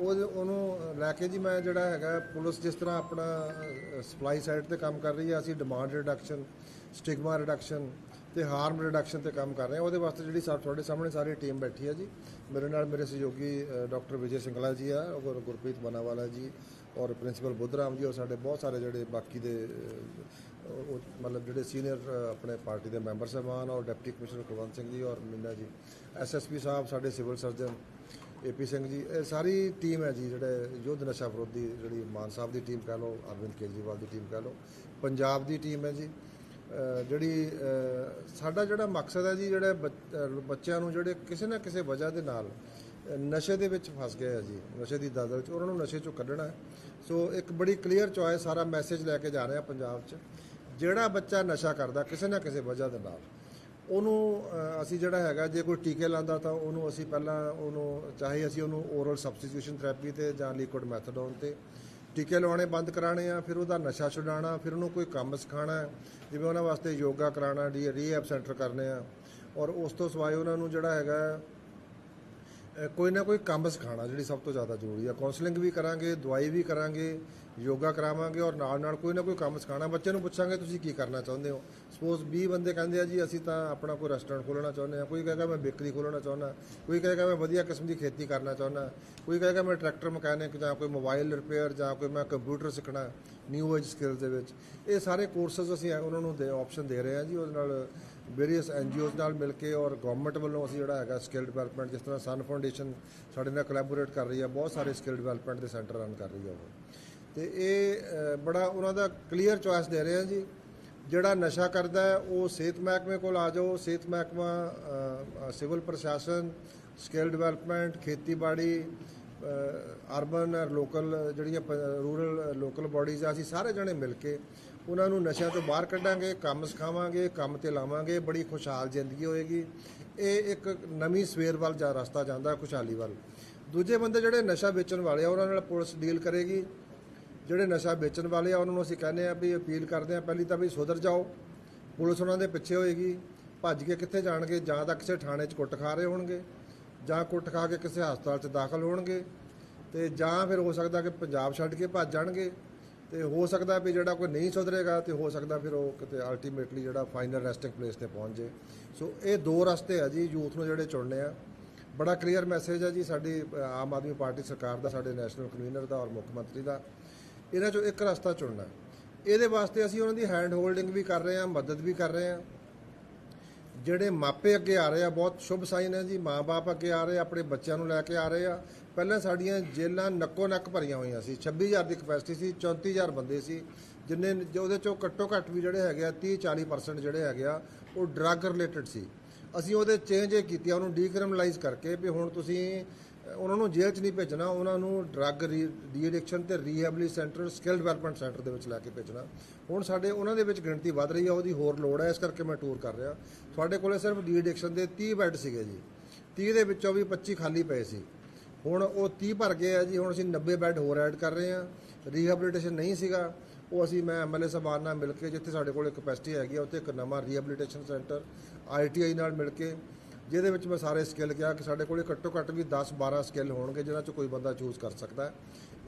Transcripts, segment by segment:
ਉਹ ਉਹਨੂੰ ਲੈ ਕੇ ਜੀ ਮੈਂ ਜਿਹੜਾ ਹੈਗਾ ਪੁਲਿਸ ਜਿਸ ਤਰ੍ਹਾਂ ਆਪਣਾ ਸਪਲਾਈ ਸਾਈਡ ਤੇ ਕੰਮ ਕਰ ਰਹੀ ਹੈ ਅਸੀਂ ਡਿਮਾਂਡ ਰਿਡਕਸ਼ਨ ਸਟਿਗਮਾ ਰਿਡਕਸ਼ਨ ਤੇ ਹਾਰਮ ਰਿਡਕਸ਼ਨ ਤੇ ਕੰਮ ਕਰ ਰਹੇ ਹਾਂ ਉਹਦੇ ਵਾਸਤੇ ਜਿਹੜੀ ਸਾ, ਤੁਹਾਡੇ ਸਾਹਮਣੇ ਸਾਰੀ ਟੀਮ ਬੈਠੀ ਹੈ ਜੀ। ਮੇਰੇ ਨਾਲ ਮੇਰੇ ਸਹਿਯੋਗੀ ਡਾਕਟਰ ਵਿਜੇ ਸਿੰਗਲਾ ਜੀ ਆ, ਔਰ ਗੁਰਪ੍ਰੀਤ ਬਨਾਵਾਲਾ ਜੀ, ਔਰ ਪ੍ਰਿੰਸੀਪਲ ਬੁੱਧਰਾਮ ਜੀ ਔਰ ਸਾਡੇ ਬਹੁਤ ਸਾਰੇ ਜਿਹੜੇ ਬਾਕੀ ਦੇ ਮਤਲਬ ਜਿਹੜੇ ਸੀਨੀਅਰ ਆਪਣੇ ਪਾਰਟੀ ਦੇ ਮੈਂਬਰ ਸਾਹਿਬਾਨ, ਔਰ ਡਿਪਟੀ ਕਮਿਸ਼ਨਰ ਕੁਲਵੰਤ ਸਿੰਘ ਜੀ, ਔਰ ਮੀਨਾ ਜੀ। ਐਸਐਸਪੀ ਸਾਹਿਬ, ਸਾਡੇ civil surgeon AP Singh ji, ਇਹ ਸਾਰੀ ਟੀਮ ਹੈ ਜੀ, ਜਿਹੜੇ ਯੁੱਧ ਨਸ਼ਾ ਵਿਰੋਧੀ ਜਿਹੜੀ ਮਾਨ ਸਾਹਿਬ ਦੀ ਟੀਮ ਕਹਿ ਲਓ, ਅਰਵਿੰਦ ਕੇਜਰੀਵਾਲ ਦੀ ਟੀਮ ਕਹਿ ਲਓ, ਪੰਜਾਬ ਦੀ ਟੀਮ ਹੈ ਜੀ। ਜਿਹੜੀ ਸਾਡਾ ਜਿਹੜਾ ਮਕਸਦ ਹੈ ਜੀ, ਜਿਹੜੇ ਬੱਚ- ਬੱਚਿਆਂ ਨੂੰ ਜਿਹੜੇ ਕਿਸੇ ਨਾ ਕਿਸੇ ਵਜ੍ਹਾ ਦੇ ਨਾਲ ਨਸ਼ੇ ਦੇ ਵਿੱਚ ਫਸ ਗਏ ਆ ਜੀ, ਨਸ਼ੇ ਦੀ ਦਲਦਲ 'ਚ ਉਹਨਾਂ ਨੂੰ ਨਸ਼ੇ 'ਚੋਂ ਕੱਢਣਾ ਸੋ ਇੱਕ ਬੜੀ ਕਲੀਅਰ ਚੋਇਸ ਸਾਰਾ ਮੈਸੇਜ ਲੈ ਕੇ ਜਾ ਰਹੇ ਆ ਪੰਜਾਬ 'ਚ। ਜਿਹੜਾ ਬੱਚਾ ਨਸ਼ਾ ਕਰਦਾ, ਕਿਸੇ ਨਾ ਕਿਸੇ ਵਜ੍ਹਾ ਦੇ ਨਾਲ ਉਹਨੂੰ ਅਸੀਂ ਜਿਹੜਾ ਹੈਗਾ, ਜੇ ਕੋਈ ਟੀਕੇ ਲਾਂਦਾ ਤਾਂ ਉਹਨੂੰ ਅਸੀਂ ਪਹਿਲਾਂ ਉਹਨੂੰ, ਚਾਹੇ ਅਸੀਂ ਉਹਨੂੰ ਓਰਲ ਸਬਸਟੀਟਿਊਸ਼ਨ ਥੈਰੇਪੀ ਤੇ ਜਾਂ ਲਿਕੁਇਡ ਮੈਥਡੋਨ ਤੇ ਟੀਕੇ ਲਵਾਉਣੇ ਬੰਦ ਕਰਾਣੇ ਆ, ਫਿਰ ਉਹਦਾ ਨਸ਼ਾ ਛੁਡਾਉਣਾ, ਫਿਰ ਉਹਨੂੰ ਕੋਈ ਕੰਮ ਸਿਖਾਉਣਾ, ਜਿਵੇਂ ਉਹਨਾਂ ਵਾਸਤੇ ਯੋਗਾ ਕਰਾਉਣਾ ਡੀ ਰੀਹੈਬ ਸੈਂਟਰ ਕਰਨੇ ਆ। ਔਰ ਉਸ ਤੋਂ ਸਿਵਾਏ ਉਹਨਾਂ ਨੂੰ ਜਿਹੜਾ ਹੈਗਾ ਕੋਈ ਨਾ ਕੋਈ ਕੰਮ ਸਿਖਾਉਣਾ ਜਿਹੜੀ ਸਭ ਤੋਂ ਜ਼ਿਆਦਾ ਜ਼ਰੂਰੀ ਆ। ਕਾਉਂਸਲਿੰਗ ਵੀ ਕਰਾਂਗੇ, ਦਵਾਈ ਵੀ ਕਰਾਂਗੇ, ਯੋਗਾ ਕਰਾਵਾਂਗੇ ਔਰ ਨਾਲ ਨਾਲ ਕੋਈ ਨਾ ਕੋਈ ਕੰਮ ਸਿਖਾਉਣਾ। ਬੱਚੇ ਨੂੰ ਪੁੱਛਾਂਗੇ, ਤੁਸੀਂ ਕੀ ਕਰਨਾ ਚਾਹੁੰਦੇ ਹੋ? ਸਪੋਜ਼ 20 ਬੰਦੇ ਕਹਿੰਦੇ ਆ, ਜੀ, ਅਸੀਂ ਤਾਂ ਆਪਣਾ ਕੋਈ ਰੈਸਟੋਰੈਂਟ ਖੋਲ੍ਹਣਾ ਚਾਹੁੰਦੇ ਆ ਕੋਈ ਕਹੇਗਾ, ਮੈਂ ਬੇਕਰੀ ਖੋਲ੍ਹਣਾ ਚਾਹੁੰਦਾ। ਕੋਈ ਕਹੇਗਾ, ਮੈਂ ਵਧੀਆ ਕਿਸਮ ਦੀ ਖੇਤੀ ਕਰਨਾ ਚਾਹੁੰਦਾ। ਕੋਈ ਕਹੇਗਾ, ਮੈਂ ਟਰੈਕਟਰ ਮਕੈਨਿਕ ਜਾਂ ਕੋਈ ਮੋਬਾਈਲ ਰਿਪੇਅਰ ਜਾਂ ਕੋਈ ਮੈਂ ਕੰਪਿਊਟਰ ਸਿੱਖਣਾ ਨਿਊ ਏਜ ਸਕਿੱਲਸ ਦੇ ਵਿੱਚ। ਇਹ ਸਾਰੇ ਕੋਰਸਸ ਅਸੀਂ ਉਹਨਾਂ ਨੂੰ ਦੇ ਆਪਸ਼ਨ ਦੇ ਰਹੇ ਹਾਂ ਜੀ, ਉਹਦੇ ਨਾਲ ਵੇਰੀਅਸ ਐਨਜੀਓਜ਼ ਨਾਲ ਮਿਲ ਕੇ ਔਰ ਗਵਰਨਮੈਂਟ ਵੱਲੋਂ ਅਸੀਂ ਜਿਹੜਾ ਹੈਗਾ ਸਕਿੱਲ ਡਿਵੈਲਪਮੈਂਟ ਜਿਸ ਤਰ੍ਹਾਂ ਸਨ ਫਾਊਂਡੇਸ਼ਨ ਸਾਡੇ ਨਾਲ ਕੋਲੈਬੋਰੇਟ ਕਰ ਰਹੀ ਹੈ, ਬਹੁਤ ਸਾਰੇ ਸਕਿੱਲ ਡਿਵੈਲਪਮੈਂਟ ਦੇ ਸੈਂਟਰ ਰਨ ਕਰ ਰਹੀ ਹੈ ਉਹ। ਤੇ ਇਹ ਬੜਾ ਉਹਨਾਂ ਦਾ ਕਲੀਅਰ ਚੁਆਇਸ ਦੇ ਰਹੇ ਹਾਂ ਜੀ। ਜਿਹੜਾ ਨਸ਼ਾ ਕਰਦਾ ਹੈ, ਉਹ ਸਿਹਤ ਮਹਿਕਮੇ ਕੋਲ ਆ ਜਾਓ। ਸਿਹਤ ਮਹਿਕਮਾ ਸਿਵਲ ਪ੍ਰਸ਼ਾਸਨ ਸਕਿੱਲ ਡਿਵੈਲਪਮੈਂਟ ਖੇਤੀਬਾੜੀ ਅਰਬਨ ਔਰ ਲੋਕਲ ਜਿਹੜੀਆਂ ਰੂਰਲ ਲੋਕਲ ਬਾਡੀਜ਼ ਆ, ਅਸੀਂ ਸਾਰੇ ਜਣੇ ਮਿਲ ਕੇ ਉਹਨਾਂ ਨੂੰ ਨਸ਼ਿਆਂ ਤੋਂ ਬਾਹਰ ਕੱਢਾਂਗੇ, ਕੰਮ ਸਿਖਾਵਾਂਗੇ, ਕੰਮ ਤੇ ਲਾਵਾਂਗੇ, ਬੜੀ ਖੁਸ਼ਹਾਲ ਜ਼ਿੰਦਗੀ ਹੋਏਗੀ। ਇਹ ਇੱਕ ਨਵੀਂ ਸਵੇਰ ਵੱਲ ਜਾ ਰਸਤਾ ਜਾਂਦਾ ਖੁਸ਼ਹਾਲੀ ਵੱਲ। ਦੂਜੇ ਬੰਦੇ ਜਿਹੜੇ ਨਸ਼ਾ ਵੇਚਣ ਵਾਲੇ ਆ, ਉਹਨਾਂ ਨਾਲ ਪੁਲਿਸ ਡੀਲ ਕਰੇਗੀ। ਜਿਹੜੇ ਨਸ਼ਾ ਵੇਚਣ ਵਾਲੇ ਆ, ਉਹਨਾਂ ਨੂੰ ਅਸੀਂ ਕਹਿੰਦੇ ਆ ਵੀ ਅਪੀਲ ਕਰਦੇ ਆ ਪਹਿਲੀ ਤਾਂ ਵੀ ਸੁਧਰ ਜਾਓ। ਪੁਲਿਸ ਉਹਨਾਂ ਦੇ ਪਿੱਛੇ ਹੋਏਗੀ। ਭੱਜ ਕੇ ਕਿੱਥੇ ਜਾਣਗੇ? ਜਾਂ ਤਾਂ ਕਿਸੇ ਥਾਣੇ 'ਚ ਕੁੱਟ ਖਾ ਰਹੇ ਹੋਣਗੇ, ਜਾਂ ਕੁੱਟ ਖਾ ਕੇ ਕਿਸੇ ਹਸਪਤਾਲ 'ਚ ਦਾਖਲ ਹੋਣਗੇ। ਤੇ ਜਾਂ ਫਿਰ ਹੋ ਸਕਦਾ ਕਿ ਪੰਜਾਬ ਛੱਡ ਕੇ ਭੱਜ ਜਾਣਗੇ। ਤੇ ਹੋ ਸਕਦਾ ਵੀ ਜਿਹੜਾ ਕੋਈ ਨਹੀਂ ਸੁਧਰੇਗਾ ਤੇ ਹੋ ਸਕਦਾ ਫਿਰ ਉਹ ਕਿਤੇ ਅਲਟੀਮੇਟਲੀ ਜਿਹੜਾ ਫਾਈਨਲ ਰੈਸਟਿੰਗ ਪਲੇਸ ਤੇ ਪਹੁੰਚ ਜੇ। ਸੋ ਇਹ ਦੋ ਰਸਤੇ ਆ ਜੀ ਯੂਥ ਨੂੰ ਜਿਹੜੇ ਚੁਣਨੇ ਆ। ਬੜਾ ਕਲੀਅਰ ਮੈਸੇਜ ਹੈ ਜੀ ਸਾਡੀ ਆਮ ਆਦਮੀ ਪਾਰਟੀ ਸਰਕਾਰ ਦਾ ਸਾਡੇ ਨੈਸ਼ਨਲ ਕਨਵੀਨਰ ਦਾ ਔਰ ਮੁੱਖ ਮੰਤਰੀ ਦਾ। ਇਹਨਾਂ ਚੋਂ ਇੱਕ ਰਸਤਾ ਚੁਣਨਾ। ਇਹਦੇ ਵਾਸਤੇ ਅਸੀਂ ਉਹਨਾਂ ਦੀ ਹੈਂਡ ਹੋਲਡਿੰਗ ਵੀ ਕਰ ਰਹੇ ਹਾਂ ਮਦਦ ਵੀ ਕਰ ਰਹੇ ਹਾਂ। ਜਿਹੜੇ ਮਾਪੇ ਅੱਗੇ ਆ ਰਹੇ ਆ ਬਹੁਤ ਸ਼ੁਭ ਸਾਈਨ ਹੈ ਜੀ ਮਾਪੇ ਅੱਗੇ ਆ ਰਹੇ ਆ, ਆਪਣੇ ਬੱਚਿਆਂ ਨੂੰ ਲੈ ਕੇ ਆ ਰਹੇ ਆ। ਪਹਿਲਾਂ ਸਾਡੀਆਂ ਜੇਲ੍ਹਾਂ ਨੱਕੋ ਨੱਕ ਭਰੀਆਂ ਹੋਈਆਂ ਸੀ। 26000 ਦੀ ਕਪੈਸਿਟੀ ਸੀ 34000 ਬੰਦੇ ਸੀ, ਜਿੰਨੇ ਉਹਦੇ ਚੋਂ ਘੱਟੋ ਘੱਟ ਵੀ ਜਿਹੜੇ ਹੈਗੇ ਆ 30 40% ਜਿਹੜੇ ਹੈਗੇ ਆ, ਉਹ ਡਰੱਗ ਰਿਲੇਟਡ ਸੀ। ਅਸੀਂ ਉਹਦੇ ਚੇਂਜ ਇਹ ਕੀਤੀ ਉਹਨੂੰ ਡੀਕ੍ਰਿਮਨਲਾਈਜ਼ ਕਰਕੇ ਵੀ ਹੁਣ ਤੁਸੀਂ ਉਹਨਾਂ ਨੂੰ ਜੇਲ੍ਹ 'ਚ ਨਹੀਂ ਭੇਜਣਾ, ਉਹਨਾਂ ਨੂੰ ਡਰੱਗ ਡੀ ਐਡਿਕਸ਼ਨ ਤੇ rehabilitation centre skill development centre ਦੇ ਵਿੱਚ ਲੈ ਕੇ ਭੇਜਣਾ। ਹੁਣ ਸਾਡੇ ਉਹਨਾਂ ਦੇ ਵਿੱਚ ਗਿਣਤੀ ਵੱਧ ਰਹੀ ਹੈ ਉਹਦੀ ਹੋਰ ਲੋੜ ਹੈ ਇਸ ਕਰਕੇ ਮੈਂ ਟੂਰ ਕਰ ਰਿਹਾ। ਤੁਹਾਡੇ ਕੋਲੇ ਸਿਰਫ ਡੀ ਐਡਿਕਸ਼ਨ ਦੇ 30 ਬੈੱਡ ਸੀਗੇ ਜੀ। 30 ਦੇ ਵਿੱਚੋਂ ਵੀ 25 ਖਾਲੀ ਪਏ ਸੀ। ਹੁਣ ਉਹ 30 ਭਰ ਗਏ ਆ ਜੀ, ਹੁਣ ਅਸੀਂ 90 ਬੈੱਡ ਹੋਰ ਐਡ ਕਰ ਰਹੇ ਹਾਂ। ਰੀਹੈਬਿਲਿਟੇਸ਼ਨ ਨਹੀਂ ਸੀਗਾ। ਉਹ ਅਸੀਂ ਮੈਂ ਐਮਐਲਏ ਸਾਹਿਬਾਨ ਨਾਲ ਮਿਲ ਕੇ ਜਿੱਥੇ ਸਾਡੇ ਕੋਲ ਕਪੈਸਿਟੀ ਹੈਗੀ ਆ, ਉੱਥੇ ਇੱਕ ਨਵਾਂ ਰੀਹੈਬਿਲਿਟੇਸ਼ਨ ਸੈਂਟਰ ਆਈਟੀਆਈ ਨਾਲ ਮਿਲ ਕੇ, ਜਿਹਦੇ ਵਿੱਚ ਮੈਂ ਸਾਰੇ ਸਕਿੱਲ ਕਿਹਾ ਕਿ ਸਾਡੇ ਕੋਲੇ ਘੱਟੋ ਘੱਟ ਵੀ 10 12 ਸਕਿੱਲ ਹੋਣਗੇ, ਜਿਹਨਾਂ ਚ ਕੋਈ ਬੰਦਾ ਚੂਜ਼ ਕਰ ਸਕਦਾ ਹੈ।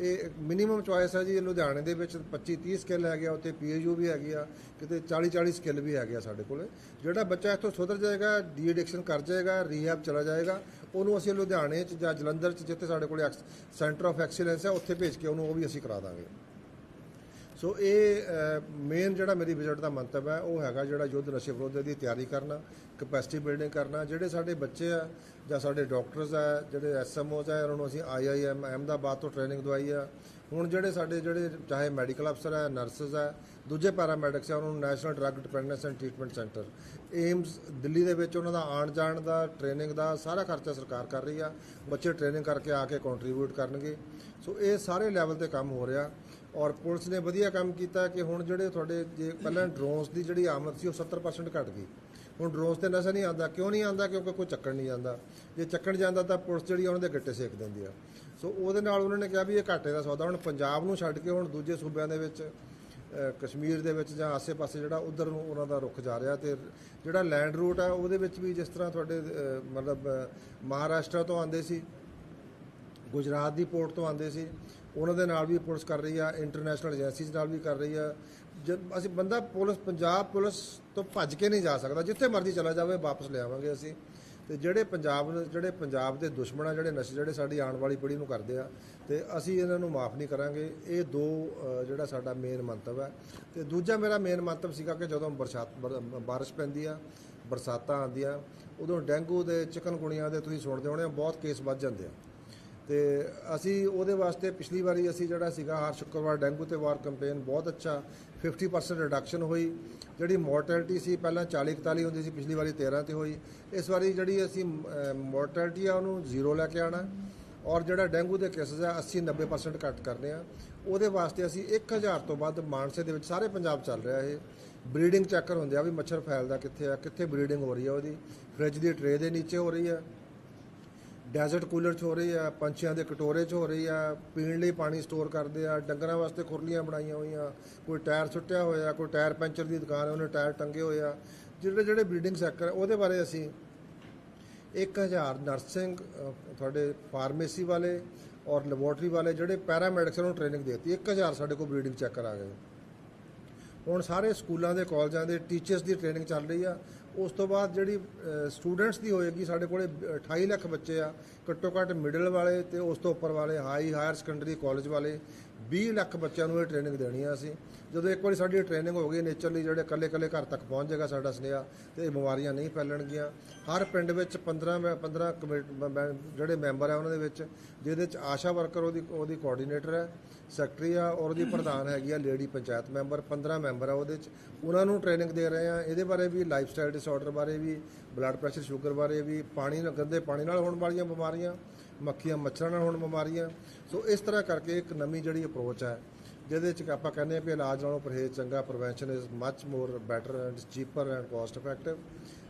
ਇਹ ਮਿਨੀਮਮ ਚੁਆਇਸ ਹੈ ਜੀ ਲੁਧਿਆਣੇ ਦੇ ਵਿੱਚ 25 30 ਸਕਿੱਲ ਹੈਗੇ ਆ, ਉੱਥੇ ਪੀਏਯੂ ਵੀ ਹੈਗੀ ਆ, ਕਿਤੇ 40 40 ਸਕਿੱਲ ਵੀ ਹੈਗੇ ਆ ਸਾਡੇ ਕੋਲੇ। ਜਿਹੜਾ ਬੱਚਾ ਇੱਥੋਂ ਸੁਧਰ ਜਾਏਗਾ ਡੀ ਐਡਿਕਸ਼ਨ ਕਰ ਜਾਏਗਾ ਰੀਹੈਬ ਚਲਾ ਜਾਏਗਾ, ਉਹਨੂੰ ਅਸੀਂ ਲੁਧਿਆਣੇ 'ਚ ਜਾਂ ਜਲੰਧਰ 'ਚ ਜਿੱਥੇ ਸਾਡੇ ਕੋਲੇ ਸੈਂਟਰ ਆਫ ਐਕਸੀਲੈਂਸ ਹੈ, ਉੱਥੇ ਭੇਜ ਕੇ ਉਹਨੂੰ ਉਹ ਵੀ ਅਸੀਂ ਕਰਾ ਦਾਂਗੇ। ਸੋ ਇਹ ਮੇਨ ਜਿਹੜਾ ਮੇਰੀ ਵਿਜ਼ਿਟ ਦਾ ਮੰਤਵ ਹੈ, ਉਹ ਹੈਗਾ ਜਿਹੜਾ ਯੁੱਧ ਨਸ਼ੇ ਵਿਰੋਧ ਦੀ ਤਿਆਰੀ ਕਰਨਾ ਕਪੈਸਿਟੀ ਬਿਲਡਿੰਗ ਕਰਨਾ। ਜਿਹੜੇ ਸਾਡੇ ਬੱਚੇ ਆ, ਜਾਂ ਸਾਡੇ ਡਾਕਟਰਸ ਆ, ਜਿਹੜੇ ਐਸਐਮਓਜ਼ ਆ, ਉਹਨਾਂ ਨੂੰ ਅਸੀਂ ਆਈਆਈਐਮ ਅਹਿਮਦਾਬਾਦ ਤੋਂ ਟ੍ਰੇਨਿੰਗ ਦਵਾਈ ਆ। ਹੁਣ ਜਿਹੜੇ ਸਾਡੇ, ਜਿਹੜੇ ਚਾਹੇ ਮੈਡੀਕਲ ਅਫਸਰ ਹੈ ਨਰਸਸ ਹੈ ਦੂਜੇ ਪੈਰਾਮੈਡਿਕਸ ਆ, ਉਹਨਾਂ ਨੂੰ national drug dependence and treatment centre AIIMS Delhi ਦੇ ਵਿੱਚ ਉਹਨਾਂ ਦਾ ਆਉਣ ਜਾਣ ਦਾ ਟ੍ਰੇਨਿੰਗ ਦਾ ਸਾਰਾ ਖਰਚਾ ਸਰਕਾਰ ਕਰ ਰਹੀ ਆ। ਬੱਚੇ ਟ੍ਰੇਨਿੰਗ ਕਰਕੇ ਆ ਕੇ ਕੰਟਰੀਬਿਊਟ ਕਰਨਗੇ। ਸੋ ਇਹ ਸਾਰੇ ਲੈਵਲ ਤੇ ਕੰਮ ਹੋ ਰਿਹਾ। ਔਰ ਪੁਲਿਸ ਨੇ ਵਧੀਆ ਕੰਮ ਕੀਤਾ ਕਿ ਹੁਣ ਜਿਹੜੇ ਤੁਹਾਡੇ ਜੇ ਪਹਿਲਾਂ ਡਰੋਨਸ ਦੀ ਜਿਹੜੀ ਆਮਦ ਸੀ ਉਹ 70% ਘਟ ਗਈ। ਹੁਣ ਡਰੋਨਸ ਤੇ ਨਸ਼ਾ ਨਹੀਂ ਆਉਂਦਾ, ਕਿਉਂ ਨਹੀਂ ਆਉਂਦਾ? ਕਿਉਂਕਿ ਕੋਈ ਚੱਕਣ ਨਹੀਂ ਜਾਂਦਾ ਜੇ ਚੱਕਣ ਜਾਂਦਾ ਤਾਂ ਪੁਲਿਸ ਜਿਹੜੀ ਆ ਉਹਨਾਂ ਦੇ ਗੱਟੇ ਸੇਕ ਦਿੰਦੀ ਆ। ਸੋ ਉਹਦੇ ਨਾਲ ਉਹਨਾਂ ਨੇ ਕਿਹਾ ਵੀ ਇਹ ਘਾਟੇ ਦਾ ਸੌਦਾ। ਹੁਣ ਪੰਜਾਬ ਨੂੰ ਛੱਡ ਕੇ ਹੁਣ ਦੂਜੇ ਸੂਬਿਆਂ ਦੇ ਵਿੱਚ ਕਸ਼ਮੀਰ ਦੇ ਵਿੱਚ ਜਾਂ ਆਸੇ-ਪਾਸੇ ਜਿਹੜਾ ਉਧਰ ਨੂੰ ਉਹਨਾਂ ਦਾ ਰੁਖ ਜਾ ਰਿਹਾ ਤੇ ਜਿਹੜਾ ਲੈਂਡ ਰੂਟ ਆ, ਉਹਦੇ ਵਿੱਚ ਵੀ ਜਿਸ ਤਰ੍ਹਾਂ ਤੁਹਾਡੇ ਮਤਲਬ ਮਹਾਰਾਸ਼ਟਰ ਤੋਂ ਆਉਂਦੇ ਸੀ, ਗੁਜਰਾਤ ਦੀ ਪੋਰਟ ਤੋਂ ਆਉਂਦੇ ਸੀ ਉਹਨਾਂ ਦੇ ਨਾਲ ਵੀ ਪੁਲਿਸ ਕਰ ਰਹੀ ਆ ਇੰਟਰਨੈਸ਼ਨਲ ਏਜੰਸੀਜ਼ ਨਾਲ ਵੀ ਕਰ ਰਹੀ ਆ। ਜਦ ਅਸੀਂ ਬੰਦਾ ਪੁਲਿਸ ਪੰਜਾਬ ਪੁਲਿਸ ਤੋਂ ਭੱਜ ਕੇ ਨਹੀਂ ਜਾ ਸਕਦਾ ਜਿੱਥੇ ਮਰਜ਼ੀ ਚਲਾ ਜਾਵੇ ਵਾਪਸ ਲਿਆਵਾਂਗੇ ਅਸੀਂ। ਤੇ ਜਿਹੜੇ ਪੰਜਾਬ ਜਿਹੜੇ ਪੰਜਾਬ ਦੇ ਦੁਸ਼ਮਣ ਆ ਜਿਹੜੇ ਨਸ਼ੇ ਜਿਹੜੇ ਸਾਡੀ ਆਉਣ ਵਾਲੀ ਪੀੜ੍ਹੀ ਨੂੰ ਕਰਦੇ ਆ ਤੇ ਅਸੀਂ ਇਹਨਾਂ ਨੂੰ ਮਾਫ ਨਹੀਂ ਕਰਾਂਗੇ। ਇਹ ਦੋ ਜਿਹੜਾ ਸਾਡਾ ਮੇਨ ਮੰਤਵ ਹੈ ਤੇ ਦੂਜਾ ਮੇਰਾ ਮੇਨ ਮੰਤਵ ਸੀਗਾ ਕਿ ਜਦੋਂ ਬਰਸਾਤ ਬਾਰਿਸ਼ ਪੈਂਦੀ ਆ ਬਰਸਾਤਾਂ ਆਉਂਦੀਆਂ ਉਦੋਂ ਡੈਂਗੂ ਦੇ ਚਿਕਨਗੁਣੀਆਂ ਦੇ ਤੁਸੀਂ ਸੁਣਦੇ ਹੋਣੇ ਆ, ਬਹੁਤ ਕੇਸ ਵੱਧ ਜਾਂਦੇ ਆ। ਤੇ ਅਸੀਂ ਉਹਦੇ ਵਾਸਤੇ ਪਿਛਲੀ ਵਾਰੀ ਅਸੀਂ ਜਿਹੜਾ ਸੀਗਾ ਹਰ ਸ਼ੁੱਕਰਵਾਰ ਡੈਂਗੂ ਤੇ ਵਾਰ ਕੈਂਪੇਨ ਬਹੁਤ ਅੱਛਾ 50% ਰਿਡਕਸ਼ਨ ਹੋਈ। ਜਿਹੜੀ ਮੋਰਟੈਲਿਟੀ ਸੀ, ਪਹਿਲਾਂ 40 41 ਹੁੰਦੀ ਸੀ, ਪਿਛਲੀ ਵਾਰੀ 13 ਤੇ ਹੋਈ। ਇਸ ਵਾਰੀ ਜਿਹੜੀ ਅਸੀਂ ਮੋਰਟੈਲਿਟੀ ਆ ਉਹਨੂੰ ਜ਼ੀਰੋ ਲੈ ਕੇ ਆਣਾ ਔਰ ਜਿਹੜਾ ਡੈਂਗੂ ਦੇ ਕੇਸਸ ਆ 80 90% ਘੱਟ ਕਰਨੇ ਆ। ਉਹਦੇ ਵਾਸਤੇ ਅਸੀਂ 1000 ਤੋਂ ਵੱਧ ਮਾਨਸੇ ਦੇ ਵਿੱਚ ਸਾਰੇ ਪੰਜਾਬ ਚੱਲ ਰਿਹਾ ਇਹ। ਬਰੀਡਿੰਗ ਚੈੱਕਰ ਹੁੰਦੇ ਆ ਵੀ ਮੱਛਰ ਫੈਲਦਾ ਕਿੱਥੇ ਆ, ਕਿੱਥੇ ਬਰੀਡਿੰਗ ਹੋ ਰਹੀ ਆ ਉਹਦੀ। ਫ੍ਰਿਜ ਦੀ ਟਰੇ ਦੇ ਨੀਚੇ ਹੋ ਰਹੀ ਆ। ਡੈਜ਼ਰਟ ਕੂਲਰ 'ਚ ਹੋ ਰਹੀ ਆ, ਪੰਛੀਆਂ ਦੇ ਕਟੋਰੇ 'ਚ ਹੋ ਰਹੀ ਆ, ਪੀਣ ਲਈ ਪਾਣੀ ਸਟੋਰ ਕਰਦੇ ਆ, ਡੰਗਰਾਂ ਵਾਸਤੇ ਖੁਰਲੀਆਂ ਬਣਾਈਆਂ ਹੋਈਆਂ, ਕੋਈ ਟਾਇਰ ਸੁੱਟਿਆ ਹੋਇਆ, ਕੋਈ ਟਾਇਰ ਪੈਂਚਰ ਦੀ ਦੁਕਾਨ ਹੈ, ਉਹਨੇ ਟਾਇਰ ਟੰਗੇ ਹੋਏ ਆ। ਜਿਹੜੇ ਜਿਹੜੇ ਬਰੀਡਿੰਗ ਸੈਕਟਰ ਉਹਦੇ ਬਾਰੇ ਅਸੀਂ 1000 ਨਰਸਿੰਗ ਤੁਹਾਡੇ ਫਾਰਮੇਸੀ ਵਾਲੇ ਔਰ ਲੈਬੋਰਟਰੀ ਵਾਲੇ ਜਿਹੜੇ ਪੈਰਾਮੈਡਿਕਸ ਨੂੰ ਟ੍ਰੇਨਿੰਗ ਦੇਤੀ 1000 ਸਾਡੇ ਕੋਲ ਬਰੀਡਿੰਗ ਚੈੱਕਰ ਆ ਗਏ। ਹੁਣ ਸਾਰੇ ਸਕੂਲਾਂ ਦੇ ਕਾਲਜਾਂ ਦੇ ਟੀਚਰਸ ਦੀ ਟ੍ਰੇਨਿੰਗ ਚੱਲ ਰਹੀ ਆ ਉਸ ਤੋਂ ਬਾਅਦ ਜਿਹੜੀ ਸਟੂਡੈਂਟਸ ਦੀ ਹੋਏਗੀ, ਸਾਡੇ ਕੋਲੇ 28 ਲੱਖ ਬੱਚੇ ਆ। ਘੱਟੋ ਘੱਟ ਮਿਡਲ ਵਾਲੇ ਤੇ ਉਸ ਤੋਂ ਉੱਪਰ ਵਾਲੇ ਹਾਈ ਹਾਇਰ ਸੈਕੰਡਰੀ ਕਾਲਜ ਵਾਲੇ। 20 ਲੱਖ ਬੱਚਿਆਂ ਨੂੰ ਇਹ ਟ੍ਰੇਨਿੰਗ ਦੇਣੀ ਆ ਅਸੀਂ। ਜਦੋਂ ਇੱਕ ਵਾਰੀ ਸਾਡੀ ਟ੍ਰੇਨਿੰਗ ਹੋ ਗਈ ਨੇਚਰਲੀ ਜਿਹੜੇ ਕੱਲੇ ਕੱਲੇ ਘਰ ਤੱਕ ਪਹੁੰਚ ਜਾਏਗਾ ਸਾਡਾ ਸੁਨੇਹਾ, ਤੇ ਇਹ ਬਿਮਾਰੀਆਂ ਨਹੀਂ ਫੈਲਣਗੀਆਂ। ਹਰ ਪਿੰਡ ਵਿੱਚ 15 ਮੈਂ 15 ਕਮੇਟੀ ਜਿਹੜੇ ਮੈਂਬਰ ਆ ਉਹਨਾਂ ਦੇ ਵਿੱਚ, ਜਿਹਦੇ ਚ ਆਸ਼ਾ ਵਰਕਰ ਉਹਦੀ ਉਹਦੀ ਕੋਆਰਡੀਨੇਟਰ ਹੈ ਸੈਕਟਰੀ ਆ, ਔਰ ਉਹਦੀ ਪ੍ਰਧਾਨ ਹੈਗੀ ਆ ਲੇਡੀ ਪੰਚਾਇਤ ਮੈਂਬਰ 15 ਮੈਂਬਰ ਆ ਉਹਦੇ ਚ। ਉਹਨਾਂ ਨੂੰ ਟ੍ਰੇਨਿੰਗ ਦੇ ਰਹੇ ਆ। ਇਹਦੇ ਬਾਰੇ ਵੀ ਲਾਈਫ ਸਟਾਈਲ ਡਿਸਆਰਡਰ ਬਾਰੇ ਵੀ ਬਲੱਡ ਪ੍ਰੈਸ਼ਰ ਸ਼ੂਗਰ ਬਾਰੇ ਵੀ, ਪਾਣੀ ਨਾਲ ਗੰਦੇ ਪਾਣੀ ਨਾਲ ਹੋਣ ਵਾਲੀਆਂ ਬਿਮਾਰੀਆਂ। ਮੱਖੀਆਂ ਮੱਛਰਾਂ ਨਾਲ ਹੋਣ ਬਿਮਾਰੀਆਂ। ਸੋ ਇਸ ਤਰ੍ਹਾਂ ਕਰਕੇ ਇੱਕ ਨਵੀਂ ਜਿਹੜੀ ਅਪਰੋਚ ਹੈ, ਜਿਹਦੇ ਚ ਆਪਾਂ ਕਹਿੰਦੇ ਆ ਕਿ ਇਲਾਜ ਨਾਲੋਂ ਪਰਹੇਜ਼ ਚੰਗਾ prevention is much more better and cheaper and cost effective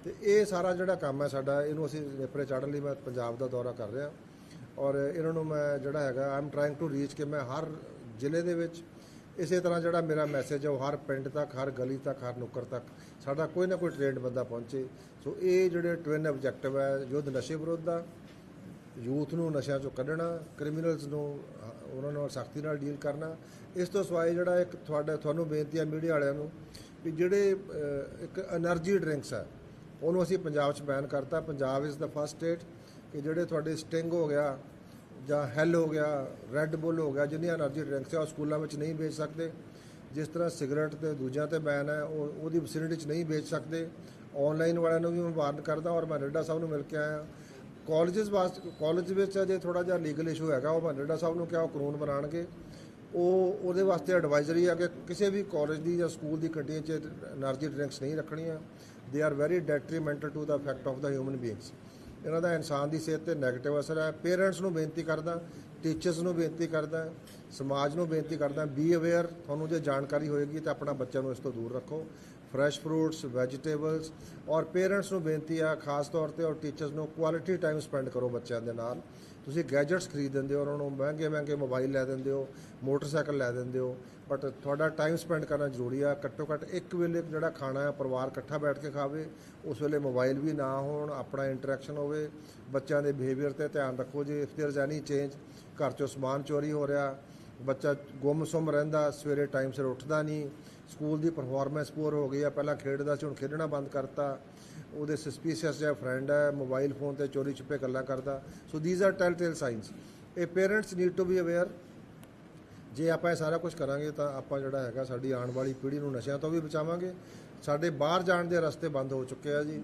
ਤੇ ਇਹ ਸਾਰਾ ਜਿਹੜਾ ਕੰਮ ਹੈ ਸਾਡਾ, ਇਹਨੂੰ ਅਸੀਂ ਨੇਪਰੇ ਚਾੜਨ ਲਈ ਮੈਂ ਪੰਜਾਬ ਦਾ ਦੌਰਾ ਕਰ ਰਿਹਾ। ਔਰ ਇਹਨਾਂ ਨੂੰ ਮੈਂ ਜਿਹੜਾ ਹੈਗਾ ਆਮ ਟ੍ਰਾਈਂਗ ਟੂ ਰੀਚ ਕਿ ਮੈਂ ਹਰ ਜ਼ਿਲ੍ਹੇ ਦੇ ਵਿੱਚ ਇਸੇ ਤਰ੍ਹਾਂ ਜਿਹੜਾ ਮੇਰਾ ਮੈਸੇਜ ਹੈ, ਉਹ ਹਰ ਪਿੰਡ ਤੱਕ, ਹਰ ਗਲੀ ਤੱਕ, ਹਰ ਨੁੱਕਰ ਤੱਕ ਸਾਡਾ ਕੋਈ ਨਾ ਕੋਈ ਟ੍ਰੇਨਡ ਬੰਦਾ ਪਹੁੰਚੇ। ਸੋ ਇਹ ਜਿਹੜੇ ਟਵਿਨ ਆਬਜੈਕਟਿਵ ਹੈ ਯੁੱਧ ਨਸ਼ੇ ਵਿਰੁੱਧ ਦਾ ਯੂਥ ਨੂੰ ਨਸ਼ਿਆਂ ਚੋਂ ਕੱਢਣਾ ਕ੍ਰਿਮੀਨਲਸ ਨੂੰ ਉਹਨਾਂ ਨਾਲ ਸਖਤੀ ਨਾਲ ਡੀਲ ਕਰਨਾ, ਇਸ ਤੋਂ ਸਵਾਏ ਜਿਹੜਾ ਇੱਕ ਤੁਹਾਡਾ, ਤੁਹਾਨੂੰ ਬੇਨਤੀ ਹੈ ਮੀਡੀਆ ਵਾਲਿਆਂ ਨੂੰ ਵੀ ਜਿਹੜੇ ਇੱਕ એનર્ਜੀ ਡਰਿੰਕਸ ਆ, ਉਹਨੂੰ ਅਸੀਂ ਪੰਜਾਬ 'ਚ ਬੈਨ ਕਰਤਾ, Punjab is the first state ਕਿ ਜਿਹੜੇ ਤੁਹਾਡੇ ਸਟਿੰਗ ਹੋ ਗਿਆ ਜਾਂ ਹੈਲ ਹੋ ਗਿਆ ਰੈੱਡ ਬੁੱਲ ਹੋ ਗਿਆ, ਜਿੰਨੀਆਂ એનર્ਜੀ ਡਰਿੰਕਸ ਆ, ਉਹ ਸਕੂਲਾਂ ਵਿੱਚ ਨਹੀਂ ਵੇਚ ਸਕਦੇ। ਜਿਸ ਤਰ੍ਹਾਂ ਸਿਗਰਟ ਤੇ ਦੂਜਿਆਂ ਤੇ ਬੈਨ ਹੈ ਉਹ, ਉਹਦੀ ਵਿਸਿਨਿਟੀ 'ਚ ਨਹੀਂ ਵੇਚ ਸਕਦੇ। ਆਨਲਾਈਨ ਵਾਲਿਆਂ ਨੂੰ ਵੀ ਮੈਂ ਵਾਰਨ ਕਰਦਾ ਔਰ ਮੈਂ ਰੱਡਾ ਸਾਹਿਬ ਨੂੰ ਮਿਲ ਕੇ ਆਇਆ। ਕਾਲਜਸ ਵਾਸਤੇ, ਕਾਲਜ ਵਿੱਚ ਅਜੇ ਥੋੜਾ ਜਿਹਾ ਲੀਗਲ ਇਸ਼ੂ ਹੈਗਾ, ਉਹ ਮਨਰਡਾ ਸਾਹਿਬ ਨੂੰ ਕਿਹਾ ਉਹ ਕਾਨੂੰਨ ਬਣਾਣਗੇ ਉਹ, ਉਹਦੇ ਵਾਸਤੇ ਐਡਵਾਈਜ਼ਰੀ ਆ ਕਿ ਕਿਸੇ ਵੀ ਕਾਲਜ ਦੀ ਜਾਂ ਸਕੂਲ ਦੀ ਕੰਟੀਨ 'ਚ એનર્ਜੀ ਡਰਿੰਕਸ ਨਹੀਂ ਰੱਖਣੀਆਂ। They are very detrimental to the effect of the human beings ਇਹਨਾਂ ਦਾ ਇਨਸਾਨ ਦੀ ਸਿਹਤ ਤੇ ਨੈਗੇਟਿਵ ਅਸਰ ਹੈ। ਪੇਰੈਂਟਸ ਨੂੰ ਬੇਨਤੀ ਕਰਦਾ ਟੀਚਰਸ ਨੂੰ ਬੇਨਤੀ ਕਰਦਾ, ਸਮਾਜ ਨੂੰ ਬੇਨਤੀ ਕਰਦਾ ਬੀ ਅਵੇਅਰ ਤੁਹਾਨੂੰ ਜੇ ਜਾਣਕਾਰੀ ਹੋਏਗੀ ਤਾਂ ਆਪਣਾ ਬੱਚਾ ਨੂੰ ਇਸ ਤੋਂ ਦੂਰ ਰੱਖੋ। ਫਰੈਸ਼ ਫਰੂਟਸ ਵੈਜੀਟੇਬਲਸ ਔਰ ਪੇਰੈਂਟਸ ਨੂੰ ਬੇਨਤੀ ਆ, ਖਾਸ ਤੌਰ ਤੇ ਔਰ ਟੀਚਰਸ ਨੂੰ ਕੁਆਲਿਟੀ ਟਾਈਮ ਸਪੈਂਡ ਕਰੋ ਬੱਚਿਆਂ ਦੇ ਨਾਲ। ਤੁਸੀਂ ਗੈਜਟਸ ਖਰੀਦ ਦਿੰਦੇ ਹੋ ਉਹਨਾਂ ਨੂੰ ਮਹਿੰਗੇ ਮਹਿੰਗੇ ਮੋਬਾਈਲ ਲੈ ਦਿੰਦੇ ਹੋ, ਮੋਟਰਸਾਈਕਲ ਲੈ ਦਿੰਦੇ ਹੋ ਬਟ ਤੁਹਾਡਾ ਟਾਈਮ ਸਪੈਂਡ ਕਰਨਾ ਜ਼ਰੂਰੀ ਆ। ਘੱਟੋ ਘੱਟ ਇੱਕ ਵੇਲੇ ਜਿਹੜਾ ਖਾਣਾ ਹੈ, ਪਰਿਵਾਰ ਇਕੱਠਾ ਬੈਠ ਕੇ ਖਾਵੇ, ਉਸ ਵੇਲੇ ਮੋਬਾਈਲ ਵੀ ਨਾ ਹੋਣ, ਆਪਣਾ ਇੰਟਰੈਕਸ਼ਨ ਹੋਵੇ, ਬੱਚਿਆਂ ਦੇ ਬਿਹੇਵੀਅਰ ਤੇ ਧਿਆਨ ਰੱਖੋ ਜੇ ਇਫ ਦੇਅਰ ਐਨੀ ਚੇਂਜ ਘਰ ਚੋਂ ਸਮਾਨ ਚੋਰੀ ਹੋ ਰਿਹਾ, ਬੱਚਾ ਗੁੰਮਸੁੰਮ ਰਹਿੰਦਾ, ਸਵੇਰੇ ਟਾਈਮ ਸਿਰ ਉੱਠਦਾ ਨਹੀਂ ਸਕੂਲ ਦੀ ਪਰਫਾਰਮੈਂਸ ਪੂਰ ਹੋ ਗਈ ਆ, ਪਹਿਲਾਂ ਖੇਡਦਾ ਸੀ, ਹੁਣ ਖੇਡਣਾ ਬੰਦ ਕਰਤਾ। ਉਹਦੇ ਸਸਪੀਸ਼ੀਅਸ ਜਿਹਾ ਫਰੈਂਡ ਹੈ ਮੋਬਾਈਲ ਫੋਨ ਤੇ ਚੋਰੀ ਛੁਪੇ ਗੱਲਾਂ ਕਰਦਾ। So these are tell tale signs ਇਹ parents need to be aware ਜੇ ਆਪਾਂ ਇਹ ਸਾਰਾ ਕੁਝ ਕਰਾਂਗੇ ਤਾਂ ਆਪਾਂ ਜਿਹੜਾ ਹੈਗਾ, ਸਾਡੀ ਆਉਣ ਵਾਲੀ ਪੀੜ੍ਹੀ ਨੂੰ ਨਸ਼ਿਆਂ ਤੋਂ ਵੀ ਬਚਾਵਾਂਗੇ। ਸਾਡੇ ਬਾਹਰ ਜਾਣ ਦੇ ਰਸਤੇ ਬੰਦ ਹੋ ਚੁੱਕੇ ਆ ਜੀ।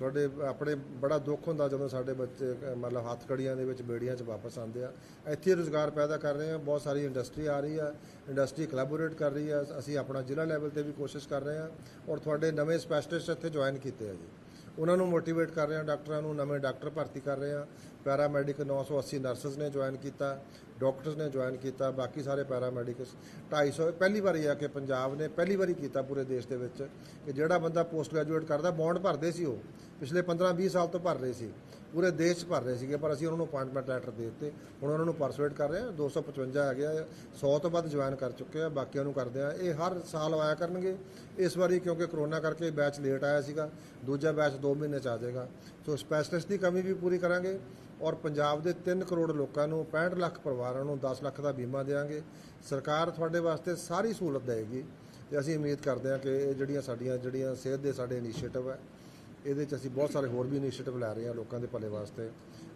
ਤੁਹਾਡੇ ਆਪਣੇ ਬੜਾ ਦੁੱਖ ਹੁੰਦਾ ਜਦੋਂ ਸਾਡੇ ਬੱਚੇ, ਮਤਲਬ ਹੱਥ ਕੜੀਆਂ ਦੇ ਵਿੱਚ ਬੇੜੀਆਂ 'ਚ ਵਾਪਸ ਆਉਂਦੇ ਆ। ਇੱਥੇ ਰੋਜ਼ਗਾਰ ਪੈਦਾ ਕਰ ਰਹੇ ਆ, ਬਹੁਤ ਸਾਰੀ ਇੰਡਸਟਰੀ ਆ ਰਹੀ ਆ, ਇੰਡਸਟਰੀ ਕੋਲੈਬੋਰੇਟ ਕਰ ਰਹੀ ਆ, ਅਸੀਂ ਆਪਣਾ ਜ਼ਿਲ੍ਹਾ ਲੈਵਲ ਤੇ ਵੀ ਕੋਸ਼ਿਸ਼ ਕਰ ਰਹੇ ਆ ਔਰ ਤੁਹਾਡੇ ਨਵੇਂ ਸਪੈਸ਼ਲਿਸਟ ਇੱਥੇ ਜੁਆਇਨ ਕੀਤੇ ਆ ਜੀ। ਉਹਨਾਂ ਨੂੰ ਮੋਟੀਵੇਟ ਕਰ ਰਹੇ ਆ, ਡਾਕਟਰਾਂ ਨੂੰ ਨਵੇਂ ਡਾਕਟਰ ਭਰਤੀ ਕਰ ਰਹੇ ਆ ਪੈਰਾਮੈਡਿਕ 980 ਨਰਸਸ ਨੇ ਜੁਆਇਨ ਕੀਤਾ ਡਾਕਟਰਸ ਨੇ ਜੁਆਇਨ ਕੀਤਾ, ਬਾਕੀ ਸਾਰੇ ਪੈਰਾਮੈਡਿਕਸ 250 ਪਹਿਲੀ ਵਾਰੀ ਆ ਕਿ ਪੰਜਾਬ ਨੇ ਪਹਿਲੀ ਵਾਰੀ ਕੀਤਾ ਪੂਰੇ ਦੇਸ਼ ਦੇ ਵਿੱਚ, ਕਿ ਜਿਹੜਾ ਬੰਦਾ ਪੋਸਟ ਗ੍ਰੈਜੂਏਟ ਕਰਦਾ ਬੌਂਡ ਭਰਦੇ ਸੀ ਉਹ, ਪਿਛਲੇ 15-20 ਸਾਲ ਤੋਂ ਭਰ ਰਹੇ ਸੀ। ਪੂਰੇ ਦੇਸ਼ 'ਚ ਭਰ ਰਹੇ ਸੀਗੇ, ਪਰ ਅਸੀਂ ਉਹਨਾਂ ਨੂੰ ਅਪਾਇੰਟਮੈਂਟ ਲੈਟਰ ਦੇ ਦਿੱਤੇ। ਹੁਣ ਉਹਨਾਂ ਨੂੰ ਪਰਸੂਏਟ ਕਰ ਰਹੇ ਆ 255 ਹੈਗੇ ਆ 100 ਤੋਂ ਵੱਧ ਜੁਆਇਨ ਕਰ ਚੁੱਕੇ ਆ, ਬਾਕੀਆਂ ਨੂੰ ਕਰਦੇ ਆ। ਇਹ ਹਰ ਸਾਲ ਆਇਆ ਕਰਨਗੇ। ਇਸ ਵਾਰੀ ਕਿਉਂਕਿ ਕਰੋਨਾ ਕਰਕੇ ਬੈਚ ਲੇਟ ਆਇਆ ਸੀਗਾ, ਦੂਜਾ ਬੈਚ 2 ਮਹੀਨੇ ਚ ਆ ਜਾਏਗਾ। ਸੋ ਸਪੈਸ਼ਲਿਸਟ ਦੀ ਕਮੀ ਵੀ ਪੂਰੀ ਕਰਾਂਗੇ ਔਰ ਪੰਜਾਬ ਦੇ 3 ਕਰੋੜ ਲੋਕਾਂ ਨੂੰ 65 ਲੱਖ ਪਰਿਵਾਰਾਂ ਨੂੰ 10 ਲੱਖ ਦਾ ਬੀਮਾ ਦੇਵਾਂਗੇ ਸਰਕਾਰ ਤੁਹਾਡੇ ਵਾਸਤੇ ਸਾਰੀ ਸਹੂਲਤ ਦੇਵੇਗੀ ਤੇ ਅਸੀਂ ਉਮੀਦ ਕਰਦੇ ਹਾਂ ਕਿ ਇਹ ਜਿਹੜੀਆਂ ਸਾਡੀਆਂ, ਜਿਹੜੀਆਂ ਸਿਹਤ ਦੇ ਸਾਡੇ ਇਨੀਸ਼ੀਏਟਿਵ ਹੈ ਇਹਦੇ 'ਚ ਅਸੀਂ ਬਹੁਤ ਸਾਰੇ ਹੋਰ ਵੀ ਇਨੀਸ਼ੀਏਟਿਵ ਲੈ ਰਹੇ ਹਾਂ ਲੋਕਾਂ ਦੇ ਭਲੇ ਵਾਸਤੇ।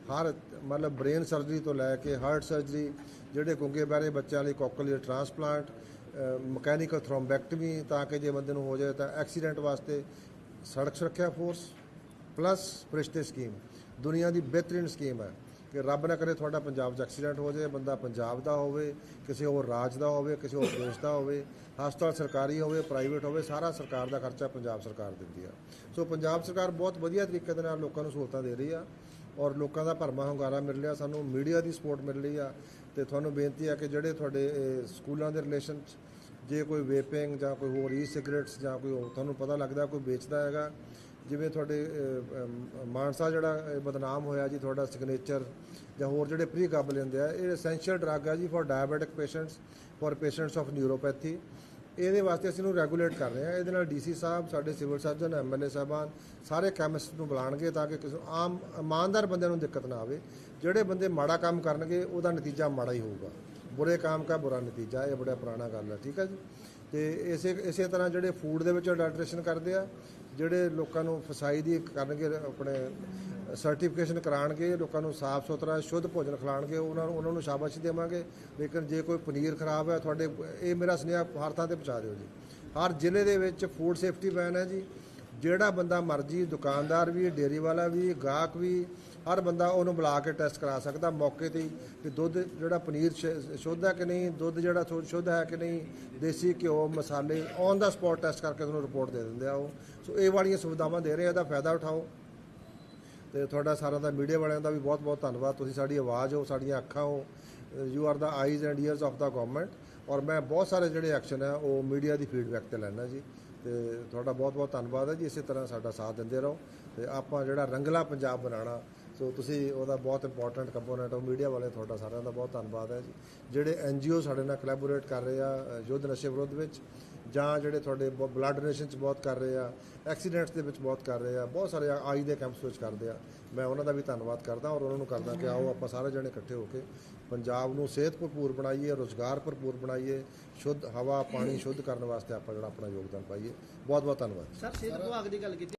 ਹਰ ਮਤਲਬ ਬ੍ਰੇਨ ਸਰਜਰੀ ਤੋਂ ਲੈ ਕੇ ਹਾਰਟ ਸਰਜਰੀ ਜਿਹੜੇ ਗੁੰਗੇ ਬਾਰੇ ਬੱਚਿਆਂ ਲਈ ਕੋਕਲੀਅਰ ਟ੍ਰਾਂਸਪਲਾਂਟ ਮਕੈਨੀਕਲ ਥ੍ਰੋਮਬੈਕਟਮੀ ਤਾਂ ਕਿ ਜੇ ਬੰਦੇ ਨੂੰ ਹੋ ਜਾਏ ਤਾਂ ਐਕਸੀਡੈਂਟ ਵਾਸਤੇ ਸੜਕ ਸੁਰੱਖਿਆ ਫੋਰਸ ਪਲੱਸ ਫਰਿਸ਼ਤੇ ਸਕੀਮ ਦੁਨੀਆ ਦੀ ਬਿਹਤਰੀਨ ਸਕੀਮ ਹੈ। ਕਿ ਰੱਬ ਨਾ ਕਰੇ ਤੁਹਾਡਾ ਪੰਜਾਬ 'ਚ ਐਕਸੀਡੈਂਟ ਹੋ ਜਾਏ, ਬੰਦਾ ਪੰਜਾਬ ਦਾ ਹੋਵੇ, ਕਿਸੇ ਹੋਰ ਰਾਜ ਦਾ ਹੋਵੇ, ਕਿਸੇ ਹੋਰ ਦੇਸ਼ ਦਾ ਹੋਵੇ, ਹਸਪਤਾਲ ਸਰਕਾਰੀ ਹੋਵੇ ਪ੍ਰਾਈਵੇਟ ਹੋਵੇ, ਸਾਰਾ ਸਰਕਾਰ ਦਾ ਖਰਚਾ ਪੰਜਾਬ ਸਰਕਾਰ ਦਿੰਦੀ ਆ। ਸੋ ਪੰਜਾਬ ਸਰਕਾਰ ਬਹੁਤ ਵਧੀਆ ਤਰੀਕੇ ਦੇ ਨਾਲ ਲੋਕਾਂ ਨੂੰ ਸਹੂਲਤਾਂ ਦੇ ਰਹੀ ਆ ਔਰ ਲੋਕਾਂ ਦਾ ਭਰਮਾ ਹੁੰਗਾਰਾ ਮਿਲ ਰਿਹਾ, ਸਾਨੂੰ ਮੀਡੀਆ ਦੀ ਸਪੋਰਟ ਮਿਲ ਰਹੀ ਆ ਤੇ ਤੁਹਾਨੂੰ ਬੇਨਤੀ ਆ ਕਿ ਜਿਹੜੇ ਤੁਹਾਡੇ ਸਕੂਲਾਂ ਦੇ ਰਿਲੇਸ਼ਨ 'ਚ ਜੇ ਕੋਈ ਵੇਪਿੰਗ ਜਾਂ ਕੋਈ ਹੋਰ ਈ ਸਿਗਰਟਸ ਜਾਂ ਕੋਈ ਹੋਰ, ਤੁਹਾਨੂੰ ਪਤਾ ਲੱਗਦਾ ਕੋਈ ਵੇਚਦਾ ਹੈਗਾ ਜਿਵੇਂ ਤੁਹਾਡੇ ਮਾਨਸਾ ਜਿਹੜਾ ਬਦਨਾਮ ਹੋਇਆ ਜੀ, ਤੁਹਾਡਾ ਸਿਗਨੇਚਰ ਜਾਂ ਹੋਰ ਜਿਹੜੇ ਪ੍ਰੀ ਗੱਬ ਹੁੰਦੇ ਆ, ਇਹ ਐਸੈਂਸ਼ੀਅਲ ਡਰੱਗ ਆ ਜੀ for diabetic patients for patients of neuropathy ਇਹਦੇ ਵਾਸਤੇ ਅਸੀਂ ਨੂੰ ਰੈਗੂਲੇਟ ਕਰ ਰਹੇ ਹਾਂ ਇਹਦੇ ਨਾਲ ਡੀਸੀ ਸਾਹਿਬ, ਸਾਡੇ ਸਿਵਲ ਸਰਜਨ ਐਮਐਲਏ ਸਾਹਿਬਾਨ, ਸਾਰੇ ਕੈਮਿਸਟ ਨੂੰ ਬੁਲਾਣਗੇ ਤਾਂ ਕਿ ਕਿਸੇ ਆਮ, ਇਮਾਨਦਾਰ ਬੰਦਿਆਂ ਨੂੰ ਦਿੱਕਤ ਨਾ ਆਵੇ। ਜਿਹੜੇ ਬੰਦੇ ਮਾੜਾ ਕੰਮ ਕਰਨਗੇ, ਉਹਦਾ ਨਤੀਜਾ ਮਾੜਾ ਹੀ ਹੋਊਗਾ। ਬੁਰੇ ਕੰਮ ਦਾ ਬੁਰਾ ਨਤੀਜਾ, ਇਹ ਬੜਾ ਪੁਰਾਣਾ ਗੱਲ ਹੈ ਠੀਕ ਹੈ ਜੀ? ਤੇ ਇਸੇ ਇਸੇ ਤਰ੍ਹਾਂ ਜਿਹੜੇ ਫੂਡ ਦੇ ਵਿੱਚ ਅਡਲਟ੍ਰੇਸ਼ਨ ਕਰਦੇ ਆ ਜਿਹੜੇ ਲੋਕਾਂ ਨੂੰ ਫਸਾਈ ਦੀ ਕਰਨਗੇ, ਆਪਣੇ ਸਰਟੀਫਿਕੇਸ਼ਨ ਕਰਾਣਗੇ, ਲੋਕਾਂ ਨੂੰ ਸਾਫ਼ ਸੁਥਰਾ, ਸ਼ੁੱਧ ਭੋਜਨ ਖਿਲਾਣਗੇ, ਉਹਨਾਂ ਨੂੰ ਉਹਨਾਂ ਨੂੰ ਸ਼ਾਬਾਸ਼ੀ ਦੇਵਾਂਗੇ। ਲੇਕਿਨ ਜੇ ਕੋਈ ਪਨੀਰ ਖਰਾਬ ਹੈ, ਤੁਹਾਡੇ, ਇਹ ਮੇਰਾ ਸੁਨੇਹਾ ਹਰ ਥਾਂ ਤੇ ਪਹੁੰਚਾ ਦਿਓ ਜੀ। ਹਰ ਜ਼ਿਲ੍ਹੇ ਦੇ ਵਿੱਚ ਫੂਡ ਸੇਫਟੀ ਵੈਨ ਹੈ ਜੀ। ਜਿਹੜਾ ਬੰਦਾ ਮਰਜ਼ੀ, ਦੁਕਾਨਦਾਰ ਵੀ, ਡੇਅਰੀ ਵਾਲਾ ਵੀ, ਗਾਹਕ ਵੀ ਹਰ ਬੰਦਾ ਉਹਨੂੰ ਬੁਲਾ ਕੇ ਟੈਸਟ ਕਰਾ ਸਕਦਾ ਮੌਕੇ ਤੇ ਕਿ ਦੁੱਧ ਜਿਹੜਾ ਪਨੀਰ ਸ਼- ਸ਼ੁੱਧ ਹੈ ਕਿ ਨਹੀਂ, ਦੁੱਧ ਜਿਹੜਾ ਸ਼ੁੱਧ ਹੈ ਕਿ ਨਹੀਂ, ਦੇਸੀ ਘਿਓ, ਮਸਾਲੇ, ਔਨ ਦਾ ਸਪੌਟ ਟੈਸਟ ਕਰਕੇ ਤੁਹਾਨੂੰ ਰਿਪੋਰਟ ਦੇ ਦਿੰਦੇ ਆ ਉਹ। ਸੋ ਇਹ ਵਾਲੀਆਂ ਸੁਵਿਧਾਵਾਂ ਦੇ ਰਹੇ ਆ, ਇਹਦਾ ਫਾਇਦਾ ਉਠਾਓ। ਤੇ ਤੁਹਾਡਾ ਸਾਰਿਆਂ ਦਾ, ਮੀਡੀਆ ਵਾਲਿਆਂ ਦਾ ਵੀ ਬਹੁਤ ਬਹੁਤ ਧੰਨਵਾਦ। ਤੁਸੀਂ ਸਾਡੀ ਆਵਾਜ਼ ਹੋ, ਸਾਡੀਆਂ ਅੱਖਾਂ ਹੋ you are the eyes and ears of the government ਔਰ ਮੈਂ ਬਹੁਤ ਸਾਰੇ ਜਿਹੜੇ ਐਕਸ਼ਨ ਹੈ ਉਹ ਮੀਡੀਆ ਦੀ ਫੀਡਬੈਕ ਤੇ ਲੈਣਾ ਜੀ। ਤੇ ਤੁਹਾਡਾ ਬਹੁਤ ਬਹੁਤ ਧੰਨਵਾਦ ਹੈ ਜੀ, ਇਸੇ ਤਰ੍ਹਾਂ ਸਾਡਾ ਸਾਥ ਦਿੰਦੇ ਰਹੋ। ਤੇ ਆਪਾਂ ਜਿਹੜਾ ਰੰਗਲਾ ਪੰਜਾਬ ਬਣਾਉਣਾ ਸੋ ਤੁਸੀਂ ਉਹਦਾ ਬਹੁਤ ਇੰਪੋਰਟੈਂਟ ਕੰਪੋਨੈਂਟ ਹੋ ਮੀਡੀਆ ਵਾਲੇ ਤੁਹਾਡਾ ਸਾਰਿਆਂ ਦਾ ਬਹੁਤ ਧੰਨਵਾਦ ਹੈ ਜੀ। ਜਿਹੜੇ ਐਨਜੀਓ ਸਾਡੇ ਨਾਲ ਕੋਲੈਬੋਰੇਟ ਕਰ ਰਹੇ ਆ ਯੁੱਧ ਨਸ਼ੇ ਵਿਰੁੱਧ ਵਿੱਚ, ਜਾਂ ਜਿਹੜੇ ਤੁਹਾਡੇ ਬਲੱਡ ਡੋਨੇਸ਼ਨ ਚ ਬਹੁਤ ਕਰ ਰਹੇ ਆ ਐਕਸੀਡੈਂਟਸ ਦੇ ਵਿੱਚ ਬਹੁਤ ਕਰ ਰਹੇ ਆ, ਬਹੁਤ ਸਾਰੇ ਆਈ ਦੇ ਕੈਂਪਸ ਵਿੱਚ ਕਰਦੇ ਆ, ਮੈਂ ਉਹਨਾਂ ਦਾ ਵੀ ਧੰਨਵਾਦ ਕਰਦਾ ਔਰ ਉਹਨਾਂ ਨੂੰ ਕਰਦਾ ਕਿ ਆਓ ਆਪਾਂ ਸਾਰੇ ਜਣੇ ਇਕੱਠੇ ਹੋ ਕੇ ਪੰਜਾਬ ਨੂੰ ਸਿਹਤ ਭਰਪੂਰ ਬਣਾਈਏ, ਰੋਜ਼ਗਾਰ ਭਰਪੂਰ ਬਣਾਈਏ, ਸ਼ੁੱਧ ਹਵਾ, ਪਾਣੀ ਸ਼ੁੱਧ ਕਰਨ ਵਾਸਤੇ ਆਪਾਂ ਜਿਹੜਾ ਆਪਣਾ ਯੋਗਦਾਨ ਪਾਈਏ। ਬਹੁਤ ਬਹੁਤ ਧੰਨਵਾਦ। ਸਰ, ਸਿਹਤ ਵਿਭਾਗ ਦੀ ਗੱਲ ਕੀਤੀ